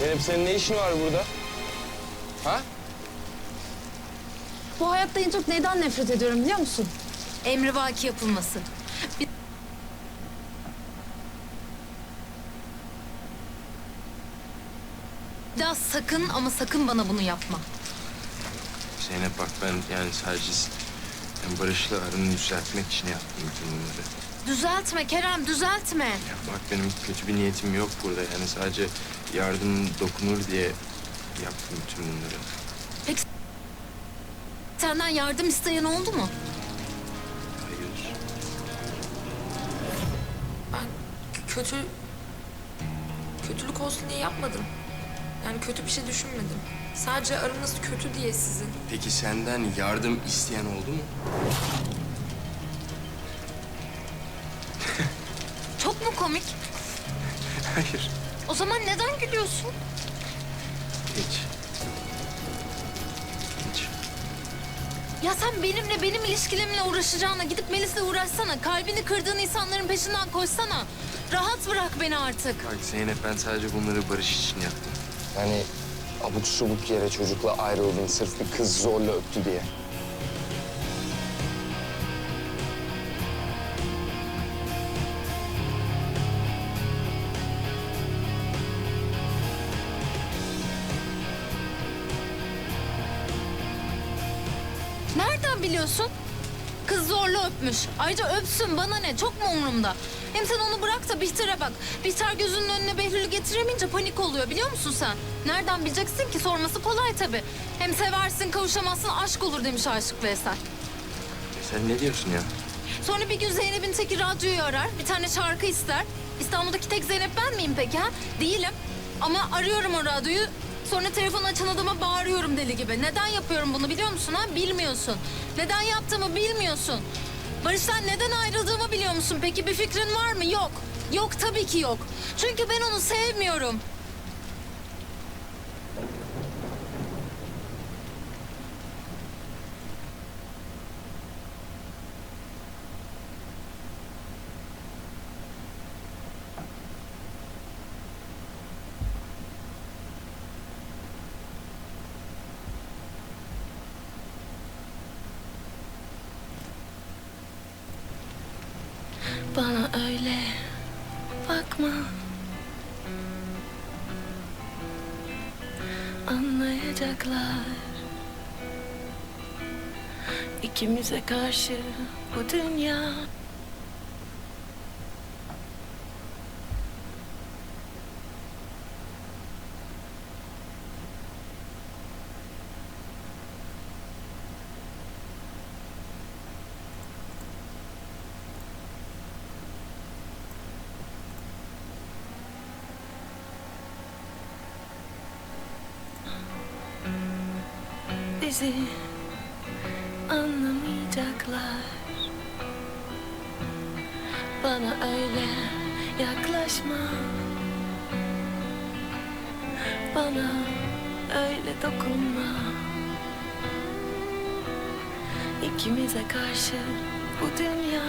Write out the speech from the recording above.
Zeynep senin ne işin var burada? Ha? Bu hayatta en çok neyden nefret ediyorum biliyor musun? Emrivaki yapılması. Bir... Bir daha sakın ama sakın bana bunu yapma. Zeynep bak ben yani sadece yani Barış'la aranı düzeltmek için yaptım bütün bunları. Düzeltme Kerem, düzeltme. Ya bak benim kötü bir niyetim yok burada. Yani sadece yardım dokunur diye yaptım bütün bunları. Peki senden yardım isteyen oldu mu? Hayır. Ben kötü... Kötülük olsun diye yapmadım. Yani kötü bir şey düşünmedim. Sadece aranız kötü diye sizin. Peki senden yardım isteyen oldu mu? Çok mu komik? Hayır. O zaman neden gülüyorsun? Hiç. Hiç. Ya sen benimle, benim ilişkilerimle uğraşacağına gidip Melis'le uğraşsana. Kalbini kırdığın insanların peşinden koşsana. Rahat bırak beni artık. Bak Zeynep ben sadece bunları Barış için yaptım. Yani abuk subuk yere çocukla ayrıldın sırf bir kız zorla öptü diye. Nereden biliyorsun? Kız zorla öpmüş. Ayrıca öpsün bana ne? Çok mu umurumda? Hem sen onu bırak da Bihter'e bak. Bihter gözünün önüne Behlül'ü getiremeyince panik oluyor biliyor musun sen? Nereden bileceksin ki? Sorması kolay tabii. Hem seversin, kavuşamazsın, aşk olur demiş Aşık Veysel. E sen ne diyorsun ya? Sonra bir gün Zeynep'in teki radyoyu arar, bir tane şarkı ister. İstanbul'daki tek Zeynep ben miyim peki ha? Değilim. Ama arıyorum o radyoyu, sonra telefon açan adama bağırıyorum deli gibi. Neden yapıyorum bunu biliyor musun ha? Bilmiyorsun. Neden yaptığımı bilmiyorsun. Barış'tan neden ayrıldığımı biliyor musun peki? Bir fikrin var mı? Yok. Yok tabii ki yok. Çünkü ben onu sevmiyorum. Bana öyle bakma. Anlayacaklar. İkimize karşı bu dünya. Bizi anlamayacaklar. Bana öyle yaklaşma. Bana öyle dokunma. İkimize karşı bu dünya